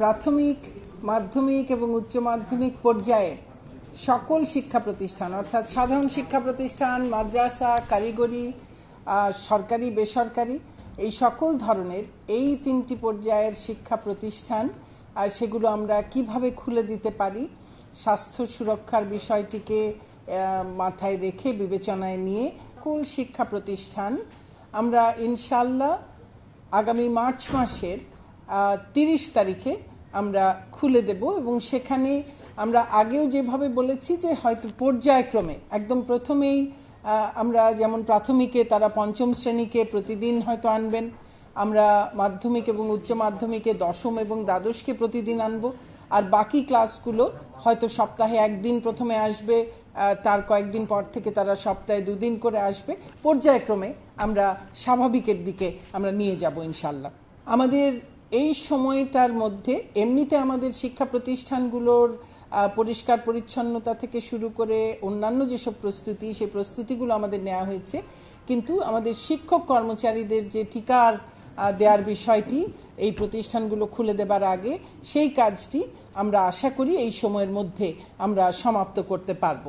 প্রাথমিক, মাধ্যমিক এবং উচ্চ মাধ্যমিক পর্যায়ের সকল শিক্ষা প্রতিষ্ঠান, অর্থাৎ সাধারণ শিক্ষা প্রতিষ্ঠান, মাদ্রাসা, কারিগরি সরকারি, বেসরকারি, এই সকল ধরনের এই তিনটি পর্যায়ের শিক্ষা প্রতিষ্ঠান, আর সেগুলো আমরা কীভাবে খুলে দিতে পারি, স্বাস্থ্য সুরক্ষার বিষয়টিকে মাথায় রেখে বিবেচনায় নিয়ে কুল শিক্ষা প্রতিষ্ঠান আমরা ইনশাল্লাহ আগামী মার্চ মাসের তিরিশ তারিখে আমরা খুলে দেব এবং সেখানে আমরা আগেও যেভাবে বলেছি যে হয়তো পর্যায়ক্রমে, একদম প্রথমেই আমরা যেমন প্রাথমিকে তারা পঞ্চম শ্রেণীকে প্রতিদিন হয়তো আনবেন, আমরা মাধ্যমিক এবং উচ্চ মাধ্যমিকে দশম এবং দ্বাদশকে প্রতিদিন আনব, আর বাকি ক্লাসগুলো হয়তো সপ্তাহে একদিন প্রথমে আসবে তার কয়েকদিন পর থেকে তারা সপ্তাহে দুদিন করে আসবে। পর্যায়ক্রমে আমরা স্বাভাবিকের দিকে আমরা নিয়ে যাব ইনশাল্লাহ আমাদের এই সময়টার মধ্যে এমনিতে আমাদের শিক্ষা প্রতিষ্ঠানগুলোর পরিষ্কার পরিচ্ছন্নতা থেকে শুরু করে অন্যান্য যেসব প্রস্তুতি, সেই প্রস্তুতিগুলো আমাদের নেওয়া হয়েছে। কিন্তু আমাদের শিক্ষক কর্মচারীদের যে টিকার দেওয়ার বিষয়টি, এই প্রতিষ্ঠানগুলো খুলে দেবার আগে সেই কাজটি আমরা আশা করি এই সময়ের মধ্যে আমরা সমাপ্ত করতে পারব।